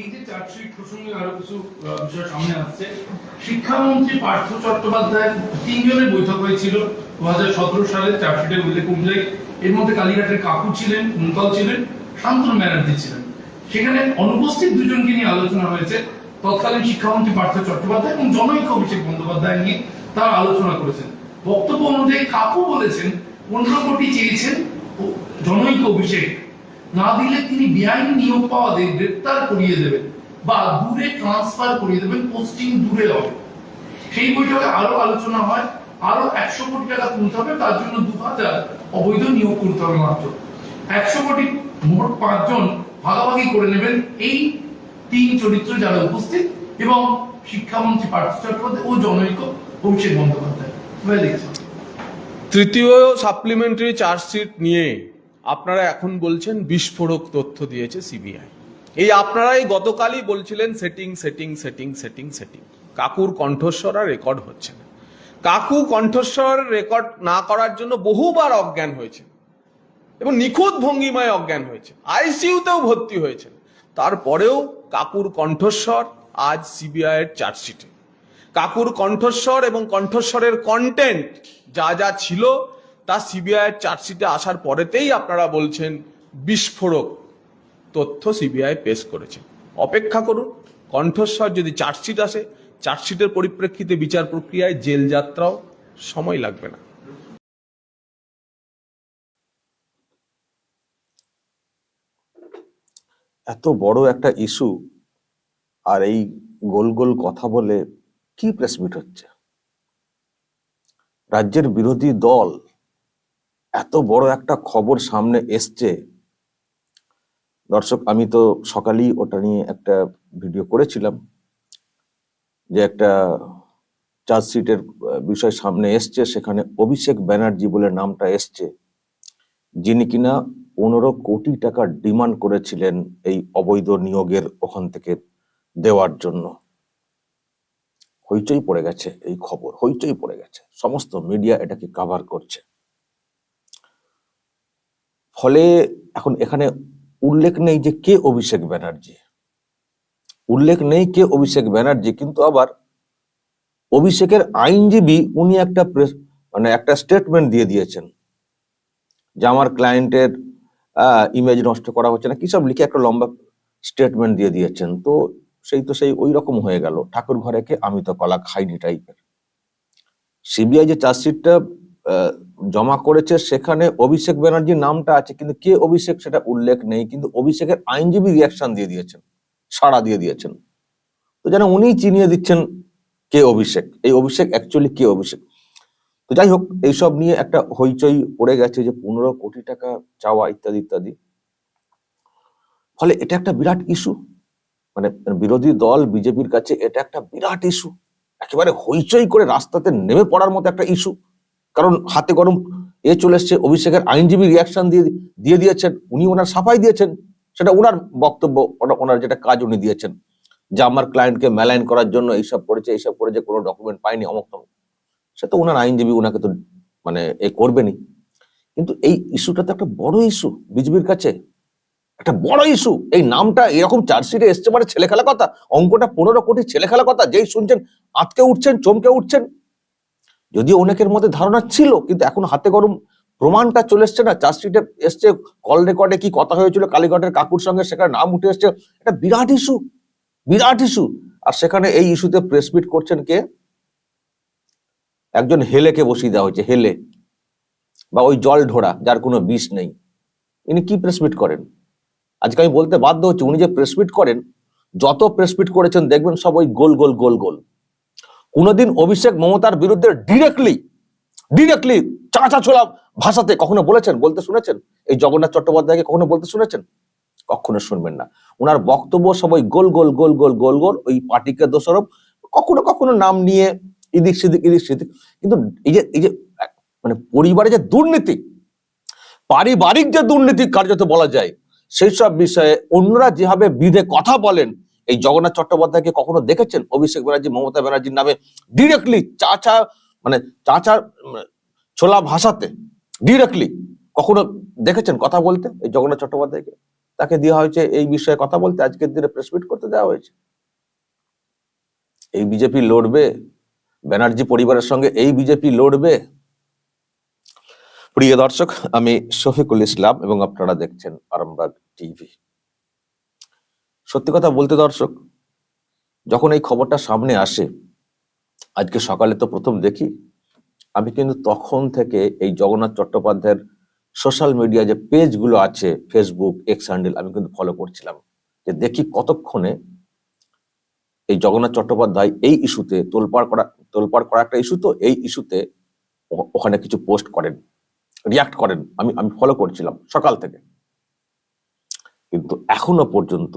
এই যে প্রসঙ্গে আরও কিছু বিষয় সামনে আসছে। শিক্ষামন্ত্রী পার্থ চট্টোপাধ্যায় তিনজনের বৈঠক হয়েছিল দু হাজার সতেরো সালে উল্লেখ এর মধ্যে কালীঘাটের কাকু ছিলেন ছিলেন, শান্তনু ব্যানার্জি ছিলেন। সেখানে অনুপস্থিত দুজনকে নিয়ে আলোচনা হয়েছে তৎকালীন শিক্ষামন্ত্রী পার্থ চট্টোপাধ্যায় এবং জনৈক অভিষেক বন্দ্যোপাধ্যায় নিয়ে তারা আলোচনা করেছেন। বক্তব্য অনুযায়ী কাকু বলেছেন, পনেরো কোটি চেয়েছেন জনৈক অভিষেক না দিলে তিনি বেআইন নিয়োগ পাওয়াদের গ্রেপ্তার করিয়ে দেবেন বা দূরে ট্রান্সফার করিয়ে দেবেন পোস্টিং দূরে হবে। সেই বৈঠকে আরও আলোচনা হয়, আরও একশো কোটি টাকা তুলতে হবে, তার জন্য দু হাজার অবৈধ নিয়োগ করতে হবে মাত্র। একশো কোটি মোট পাঁচজন ভাগাভাগি করে নেবেন এই তিন চরিত্র যারা উপস্থিত এবং শিক্ষামন্ত্রী পার্থ চট্টোপাধ্যায় ও জনৈক অভিষেক বন্দ্যোপাধ্যায়। তৃতীয় সাপ্লিমেন্টারি চার্জশিট নিয়ে আপনারা এখন বলছেন বিস্ফোরক তথ্য দিয়েছে সিবিআই। এই আপনারাই গতকালই বলছিলেন setting setting setting setting setting কাকুর কণ্ঠস্বর আর রেকর্ড হচ্ছে না। কাকু কণ্ঠস্বর রেকর্ড না করার জন্য বহুবার অজ্ঞান হয়েছে। এবং নিখুঁত ভঙ্গিমায় অজ্ঞান হয়েছে। আইসিইউতেও ভর্তি হয়েছে। তারপরেও কাকুর কণ্ঠস্বর আজ সিবিআই এর চার্জশিটে কাকুর কণ্ঠস্বর এবং কণ্ঠস্বরের কন্টেন্ট যা যা ছিল তা সিবিআই এর চার্জশিটে আসার পরেতেই আপনারা বলছেন বিস্ফোরক তথ্য সিবিআই পেশ করেছে। অপেক্ষা করুন, কণ্ঠস্বর যদি চার্জশিট আসে, চার্জশিটের পরিপ্রেক্ষিতে বিচার প্রক্রিয়ায় জেল যাত্রাও সময় লাগবে না। এত বড় একটা ইস্যু আর এই গোল গোল কথা বলে কি প্রেস মিট হচ্ছে? রাজ্যের বিরোধী দল এত বড় একটা খবর সামনে এসছে। দর্শক, আমি তো সকালেই ওটা নিয়ে একটা ভিডিও করেছিলাম যে একটা চার্জশিটের বিষয় সামনে এসছে, সেখানে অভিষেক ব্যানার্জি বলে নামটা এসছে, যিনি কিনা পনেরো কোটি টাকা ডিমান্ড করেছিলেন এই অবৈধ নিয়োগের ওখান থেকে দেওয়ার জন্য। হইচই পড়ে গেছে এই খবর, হইচই পড়ে গেছে। সমস্ত মিডিয়া এটাকে কাভার করছে। ফলে এখন এখানে উল্লেখ নেই যে কে অভিষেক ব্যানার্জি। উল্লেখ নেই কে অভিষেক ব্যানার্জি, কিন্তু আবার অভিষেকের আইনজীবী উনি একটা মানে একটা স্টেটমেন্ট দিয়ে দিয়েছেন যে আমার ক্লায়েন্টের ইমেজ নষ্ট করা হচ্ছে না, কি সব লিখে একটা লম্বা স্টেটমেন্ট দিয়ে দিয়েছেন। তো সেই তো সেই ওই রকম হয়ে গেল। ঠাকুর ঘরে কে আমি তো কলা খাইনি টাইপের সিবিআই যে চার্জশিটটা জমা করেছে, সেখানে অভিষেক ব্যানার্জির নামটা আছে, কিন্তু কে অভিষেক সেটা উল্লেখ নেই, কিন্তু অভিষেকের আইনজীবী রিয়াকশন দিয়ে দিয়েছেন, সাড়া দিয়ে দিয়েছেন। তো যেন উনি চিনিয়ে দিচ্ছেন কে অভিষেক, এই অভিষেক অ্যাকচুয়ালি কে অভিষেক। তো যাই হোক, এইসব নিয়ে একটা হইচই পড়ে গেছে যে পনেরো কোটি টাকা চাওয়া ইত্যাদি ইত্যাদি। ফলে এটা একটা বিরাট ইস্যু মানে বিরোধী দল, বিজেপির কাছে এটা একটা বিরাট ইস্যু একেবারে হইচই করে রাস্তাতে নেমে পড়ার মতো একটা ইস্যু কারণ হাতে গরম এ চলে এসছে, অভিষেকের আইনজীবী রিয়াকশন দিয়ে দিয়ে দিয়েছেন, উনি ওনার সাফাই দিয়েছেন, সেটা ওনার বক্তব্য, ওনা- ওনার যেটা কাজ উনি দিয়েছেন, যে আমার ক্লায়েন্টকে মেলাইন করার জন্য এইসব করেছে এইসব করেছে, কোনো ডকুমেন্ট পাইনি অমক তমক। সে তো ওনার আইনজীবী ওনাকে তো মানে এ করবেনই। কিন্তু এই ইস্যুটা তো একটা বড় ইস্যু বিজেপির কাছে। একটা বড় ইস্যু এই নামটা এরকম চার্জশিটে এসছে মানে ছেলে খেলা কথা, অঙ্কটা পনেরো কোটি ছেলে খেলা কথা, যেই শুনছেন আটকে উঠছেন, চমকে উঠছেন যদিও অনেকের মধ্যে ধারণা ছিল, কিন্তু এখন হাতে গরম প্রমাণটা চলে এসছে না। চার্জশিটে এসছে কল রেকর্ডে কি কথা হয়েছিল, কালীঘাটের কাকুর সঙ্গে সেখানে নাম উঠে এসছে। এটা বিরাট ইস্যু বিরাট ইস্যু আর সেখানে এই ইস্যুতে প্রেস মিট করছেন কে? একজন হেলেকে বসিয়ে দেওয়া হয়েছে, হেলে। বা ওই জল ঢোড়া, যার কোনো বিষ নেই। ইনি কি প্রেস মিট করেন? আজকে আমি বলতে বাধ্য হচ্ছি, উনি যে প্রেস মিট করেন, যত প্রেস মিট করেছেন, দেখবেন সব ওই গোল গোল গোল গোল। কোনোদিন অভিষেক মমতার বিরুদ্ধে ডিরেক্টলি ডিরেক্টলি চাঁচা ছোলা ভাষাতে কখনো বলেছেন, বলতে শুনেছেন? এই জগন্নাথ চট্টোপাধ্যায়কে কখনো বলতে শুনেছেন? কখনো শুনবেন না। ওনার বক্তব্য সবাই গোল গোল গোল গোল গোল গোল, ওই পার্টিকে দোষারোপ, কখনো কখনো নাম নিয়ে এদিক সেদিক এদিক সেদিক। কিন্তু এই যে এই যে মানে পরিবারে যে দুর্নীতি, পারিবারিক যে দুর্নীতি কার্যত বলা যায় সেই সব বিষয়ে অন্যরা যেভাবে বিধে কথা বলেন এই জগন্নাথ চট্টোপাধ্যায়কে কখনো দেখেছেন? অভিষেক ব্যানার্জি, মমতা ব্যানার্জির নামে ডিরেক্টলি চাচা মানে চাচা ছোলা ভাষাতে ডিরেক্টলি কখনো দেখেছেন কথা বলতে এই জগন্নাথ চট্টোপাধ্যায়কে? তাকে দেওয়া হয়েছে এই বিষয়ে কথা বলতে, আজকের দিনে প্রেস মিট করতে দেওয়া হয়েছে। এই বিজেপি লড়বে, ব্যানার্জি পরিবারের সঙ্গে এই বিজেপি লড়বে। প্রিয় দর্শক, আমি শফিকুল ইসলাম এবং আপনারা দেখছেন আরামবাগ টিভি। সত্যি কথা বলতে দর্শক, যখন এই খবরটা সামনে আসে, আজকে সকালে তো প্রথম দেখি, আমি কিন্তু তখন থেকে এই জগন্নাথ চট্টোপাধ্যায়ের সোশ্যাল মিডিয়া যে পেজগুলো আছে ফেসবুক এক্স হ্যান্ডেল আমি কিন্তু ফলো করছিলাম। যে দেখি কতক্ষণে এই জগন্নাথ চট্টোপাধ্যায় এই ইস্যুতে তোলপাড় করা তোলপাড় করা একটা ইস্যু তো এই ইস্যুতে ওখানে কিছু পোস্ট করেন রিয়াক্ট করেন। আমি আমি ফলো করছিলাম সকাল থেকে। কিন্তু এখনও পর্যন্ত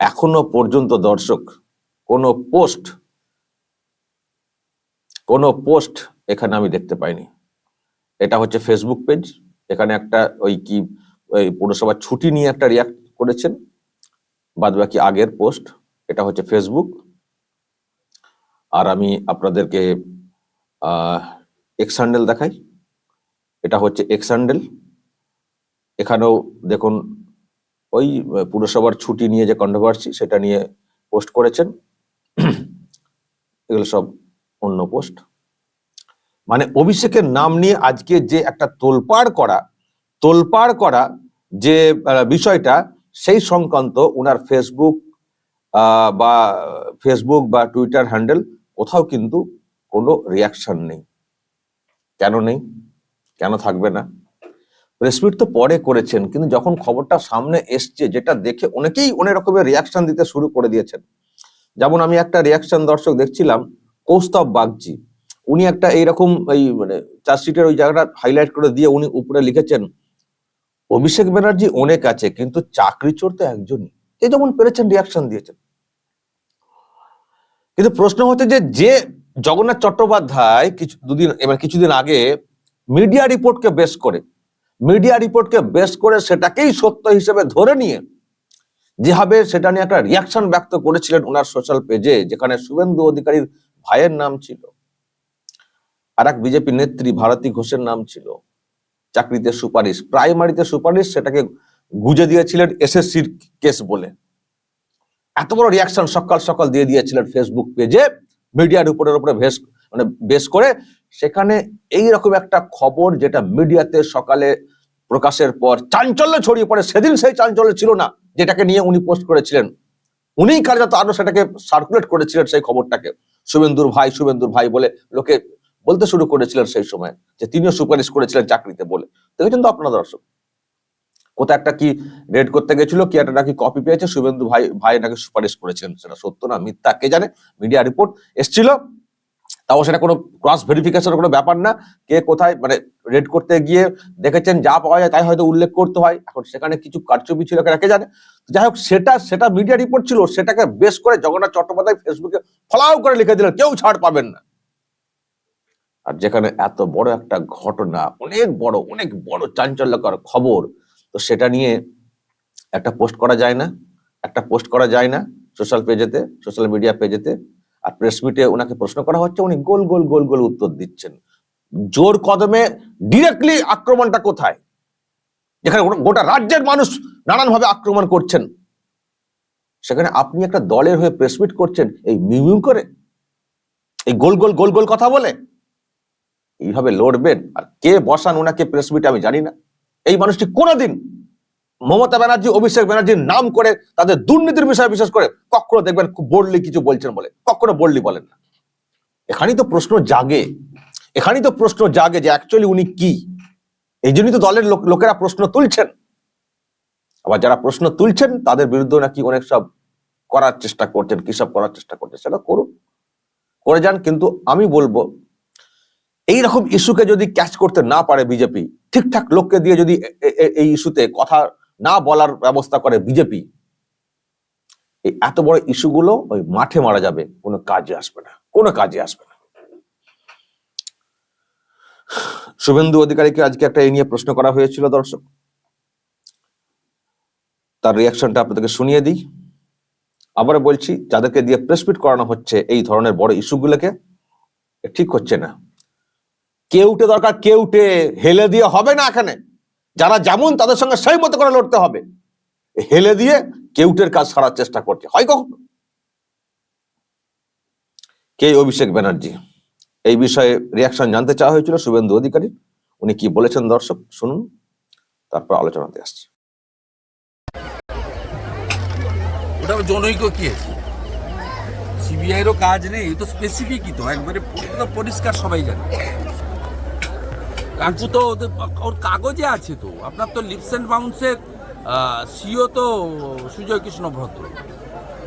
এখনও পর্যন্ত দর্শক, কোনো পোস্ট কোনো পোস্ট এখানে আমি দেখতে পাইনি। এটা হচ্ছে ফেসবুক পেজ এখানে একটা ওই কি, ওই পৌরসভার ছুটি নিয়ে একটা রিয়াক্ট করেছেন বাদ বাকি আগের পোস্ট এটা হচ্ছে ফেসবুক আর আমি আপনাদেরকে এক্স হ্যান্ডেল দেখাই। এটা হচ্ছে এক্স হ্যান্ডেল এখানেও দেখুন ওই পুরসভার ছুটি নিয়ে যে কন্ট্রোভার্সি সেটা নিয়ে পোস্ট করেছেন। এগুলো সব অন্য পোস্ট। মানে অভিষেকের নাম নিয়ে আজকে যে একটা তোলপাড় করা তোলপাড় করা যে বিষয়টা, সেই সংক্রান্ত ওনার ফেসবুক বা ফেসবুক বা টুইটার হ্যান্ডেল কোথাও কিন্তু কোনো রিয়াকশন নেই। কেন নেই? কেন থাকবে না? প্রেসমিট তো পরে করেছেন, কিন্তু যখন খবরটা সামনে এসছে, যেটা দেখে অনেকেই অনেক রকমের রিয়াকশন দিতে শুরু করে দিয়েছেন। যেমন আমি একটা রিয়াকশন দর্শক দেখছিলাম, কৌস্তব বাগজি উনি একটা এইরকম এই মানে চার্জশিটের ওই জায়গাটা হাইলাইট করে দিয়ে উনি উপরে লিখেছেন, অভিষেক ব্যানার্জি অনেক আছে, কিন্তু চাকরি চোর তো একজনই। এই যেমন পেরেছেন রিয়াকশন দিয়েছেন। কিন্তু প্রশ্ন হচ্ছে যে যে জগন্নাথ চট্টোপাধ্যায় কিছু দুদিন, এবার কিছুদিন আগে মিডিয়া রিপোর্টকে বেস করে মিডিয়া রিপোর্টকে বেস করে সেটাকেই সত্য হিসেবে ধরে নিয়ে যেভাবে সেটা নিয়ে একটা রিয়াকশন ব্যক্ত করেছিলেন ওনার সোশ্যাল পেজে যেখানে শুভেন্দু অধিকারীর ভাইয়ের নাম ছিল, আর এক বিজেপি নেত্রী ভারতী ঘোষের নাম ছিল, চাকরিতে সুপারিশ প্রাইমারিতে সুপারিশ সেটাকে গুজে দিয়েছিলেন এসএসসির কেস বলে। এত বড় রিয়াকশন সকাল সকাল দিয়ে দিয়েছিলেন ফেসবুক পেজে মিডিয়া রিপোর্টের উপরে ভেস মানে বেস করে সেখানে এই রকম একটা খবর যেটা মিডিয়াতে সকালে প্রকাশের পর চাঞ্চল্য ছড়িয়ে পড়ে, সেদিন সেই চাঞ্চল্য ছিল না, যেটাকে নিয়ে উনি পোস্ট করেছিলেন। উনিই কার্যত আরও সেটাকে সার্কুলেট করেছিলেন সেই খবরটাকে। শুভেন্দুর ভাই শুভেন্দুর ভাই বলে লোকে বলতে শুরু করেছিলেন সেই সময় যে তিনিও সুপারিশ করেছিলেন চাকরিতে বলে। দেখেছেন তো আপনার দর্শক কোথায় একটা কি রেড করতে গেছিল, কি একটা নাকি কপি পেয়েছে, শুভেন্দু ভাই ভাই নাকি সুপারিশ করেছেন সেটা সত্য না, মিথ্যা, কে জানে? মিডিয়া রিপোর্ট এসছিল। তাও সেটা কোনো ক্রস ভেরিফিকেশনের কোনো ব্যাপার না। কে কোথায় মানে রেড করতে গিয়ে দেখেছেন, যা পাওয়া যায় তাই হয়তো উল্লেখ করতে হয়। এখন সেখানে কিছু কারচুপি ছিল, কে জানে। যাই হোক, সেটা সেটা মিডিয়া রিপোর্ট ছিল, সেটাকে বেশ করে জগন্নাথ চট্টোপাধ্যায় ফেসবুকে ফলাও করে লিখে দিলেন, কেউ ছাড় পাবেন না। আর যেখানে এত বড় একটা ঘটনা, অনেক বড় অনেক বড় চাঞ্চল্যকর খবর, তো সেটা নিয়ে একটা পোস্ট করা যায় না, একটা পোস্ট করা যায় না সোশ্যাল পেজেতে সোশ্যাল মিডিয়া পেজেতে আর প্রেস মিটে ওনাকে প্রশ্ন করা হচ্ছে, উনি গোল গোল গোল গোল উত্তর দিচ্ছেন। জোর কদমে ডিরেক্টলি আক্রমণটা কোথায়? যেখানে গোটা- রাজ্যের মানুষ নানানভাবে আক্রমণ করছেন। সেখানে আপনি একটা দলের হয়ে প্রেস মিট করছেন, এই মিউ করে? এই গোল গোল গোল গোল কথা বলে? এইভাবে লড়বেন? আর কে বসান ওনাকে প্রেস মিট আমি জানি না। এই মানুষটি কোনোদিন মমতা ব্যানার্জি, অভিষেক ব্যানার্জির নাম করে তাদের দুর্নীতির বিষয়ে বিশেষ করে কখনো দেখবেন খুব বোল্ডলি কিছু বলছেন বলে, কখনো বোল্ডলি বলেন না। এখানেই তো প্রশ্ন জাগে, এখানেই তো প্রশ্ন জাগে যে অ্যাকচুয়ালি উনি কি? এই জন্যই তো দলের লোকেরা প্রশ্ন তুলছেন। আবার যারা প্রশ্ন তুলছেন, তাদের বিরুদ্ধে নাকি অনেক সব করার চেষ্টা করছেন, কি সব করার চেষ্টা করছেন, সেটা করুন। করে যান, কিন্তু আমি বলব এই রকম ইস্যুকে যদি ক্যাচ করতে না পারে বিজেপি, ঠিকঠাক লোককে দিয়ে যদি এই ইস্যুতে কথা না বলার ব্যবস্থা করে বিজেপি এই এত বড় ইস্যুগুলো ওই মাঠে মারা যাবে, কোনো কাজে আসবে না, কোনো কাজে আসবে না। শুভেন্দু অধিকারীকে আজকে একটা এই নিয়ে প্রশ্ন করা হয়েছিল দর্শক। তার রিয়াকশনটা আপনাদেরকে শুনিয়ে দিই। আবার বলছি, যাদেরকে দিয়ে প্রেসমিট করানো হচ্ছে এই ধরনের বড় ইস্যুগুলোকে এ ঠিক হচ্ছে না। কেউটে দরকার, কেউটে হেলে দিয়ে হবে না এখানে। যারা যেমন তাদের সঙ্গে সেই মতো করে লড়তে হবে। হেলে দিয়ে কেউটের কাজ সারার চেষ্টা করছে। হয় কখনো? কে অভিষেক ব্যানার্জি? এই বিষয়ে রিয়াকশন জানতে চাওয়া হয়েছিল শুভেন্দু অধিকারী। উনি কি বলেছেন দর্শক? শুনুন। তারপর আলোচনাতে আসছে। ওটা জনৈক কেস সিবিআইয়েরও কাজ নেই তো স্পেসিফিকই তো। একবারে পুরো পরিষ্কার সবাই জানে। কাকু তো ওদের ওর কাগজে আছে তো। আপনার তো লিপস অ্যান্ড বাউন্সের সিও তো সুজয় কৃষ্ণ ভদ্র।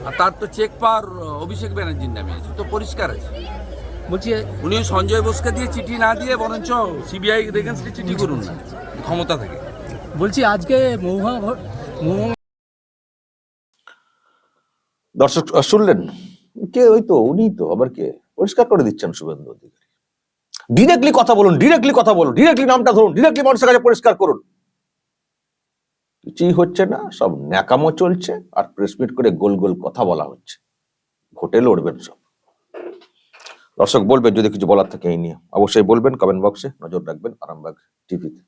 আর তার তো চেক পাওয়ার অভিষেক ব্যানার্জির নামে আছে তো পরিষ্কার আছে। বলছি উনি সঞ্জয় বোসকে দিয়ে চিঠি না দিয়ে বরঞ্চ সিবিআই এগেনস্টে চিঠি করুন না ক্ষমতা থেকে। বলছি আজকে মহুয়া ভট- দর্শক শুনলেন? কে ওই তো উনি তো আবার কে? পরিষ্কার করে দিচ্ছেন শুভেন্দু অধিকারী। ডিরেক্টলি কথা বলুন ডিরেক্টলি কথা বলুন ডিরেক্টলি নামটা ধরুন ডিরেক্টলি মানুষের কাছে পরিষ্কার করুন। কিছুই হচ্ছে না, সব ন্যাকামো চলছে, আর প্রেসমিট করে গোল গোল কথা বলা হচ্ছে। ভোটে লড়বেন সব। দর্শক, বলবেন যদি কিছু বলার থাকে এই নিয়ে। অবশ্যই বলবেন কমেন্ট বক্সে নজর রাখবেন, আরামবাগ টিভিতে